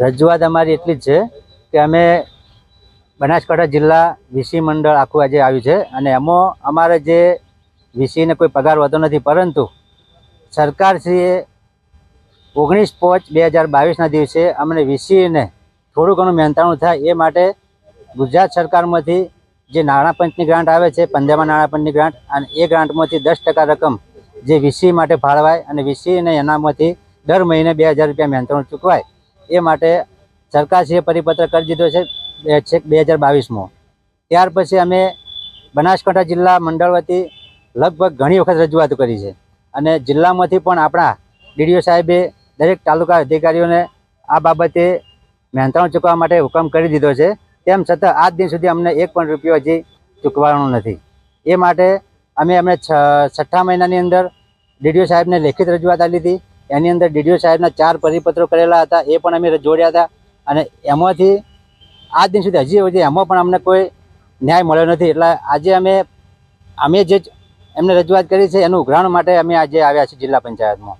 રજૂઆત અમારી એટલી જ છે કે અમે બનાસકાંઠા જિલ્લા વીસી મંડળ આખું આજે આવ્યું છે અને એમાં અમારે જે વીસીને કોઈ પગાર વધો નથી, પરંતુ સરકારશ્રીએ ઓગણીસ પાંચ બે હજાર બાવીસના દિવસે અમને વીસીને થોડું ઘણું મહેનતાણું થાય એ માટે ગુજરાત સરકારમાંથી જે નાણાં પંચની ગ્રાન્ટ આવે છે પંદરમા નાણાં પંચની ગ્રાન્ટ, અને એ ગ્રાન્ટમાંથી દસ ટકા રકમ જે વીસી માટે ફાળવાય અને વીસીને એનામાંથી દર મહિને બે હજાર રૂપિયા મહેનતાણું ચૂકવાય. એ માટે સરકારશ્રીએ પરિપત્ર કરી દીધો છે છેક બે હજાર બાવીસમાં. ત્યાર પછી અમે બનાસકાંઠા જિલ્લા મંડળ વતી લગભગ ઘણી વખત રજૂઆત કરી છે અને જિલ્લામાંથી પણ આપણા ડીડીઓ સાહેબે દરેક તાલુકા અધિકારીઓને આ બાબતે મહેનતાણું ચૂકવવા માટે હુકમ કરી દીધો છે. તેમ છતાં આજ દિન સુધી અમને એક પણ રૂપિયો હજી ચૂકવાનો નથી. એ માટે અમે અમને છઠ્ઠા મહિનાની અંદર ડીડીઓ સાહેબને લેખિત રજૂઆત આપી હતી એની અંદર ડીડીઓ સાહેબના ચાર પરિપત્રો કરેલા હતા, એ પણ અમે જોડ્યા હતા. અને એમાંથી આજ દિન સુધી હજી સુધી એમાં પણ અમને કોઈ ન્યાય મળ્યો નથી. એટલે આજે અમે અમે જે એમને રજૂઆત કરી છે, એનું ઉઘરાણ માટે અમે આજે આવ્યા છીએ જિલ્લા પંચાયતમાં.